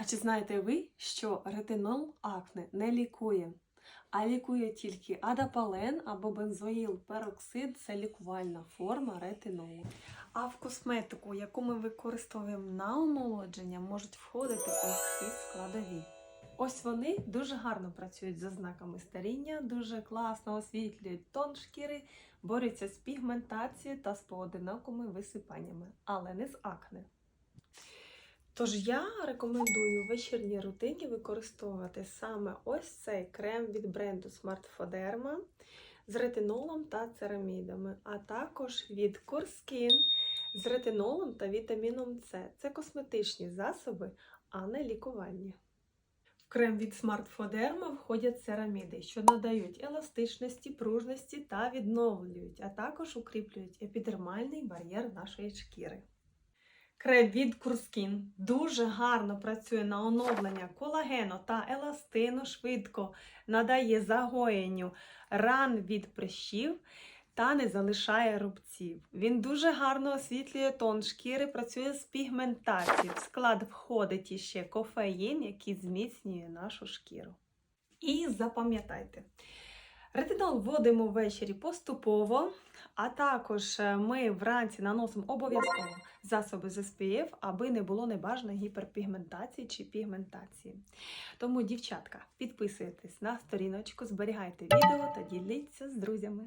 А чи знаєте ви, що ретинол акне не лікує, а лікує тільки адапален або бензоїл пероксид це лікувальна форма ретинолу. А в косметику, яку ми використовуємо на омолодження, можуть входити ось складові. Ось вони дуже гарно працюють за знаками старіння, дуже класно освітлюють тон шкіри, борються з пігментацією та з поодинокими висипаннями, але не з акне. Тож я рекомендую в вечірній рутині використовувати саме ось цей крем від бренду Smart Foderma з ретинолом та церамідами, а також від Curskin з ретинолом та вітаміном С. Це косметичні засоби, а не лікувальні. В крем від Smart Foderma входять цераміди, що надають еластичності, пружності та відновлюють, а також укріплюють епідермальний бар'єр нашої шкіри. Крем від Курскін дуже гарно працює на оновлення колагену та еластину, швидко надає загоєнню ран від прищів та не залишає рубців. Він дуже гарно освітлює тон шкіри, працює з пігментацією. В склад входить іще кофеїн, який зміцнює нашу шкіру. І запам'ятайте, ретинол вводимо ввечері поступово, а також е, ми вранці наносимо обов'язково засоби з SPF, аби не було небажаної гіперпігментації чи пігментації. Тому, дівчатка, підписуйтесь на сторіночку, зберігайте відео та діліться з друзями.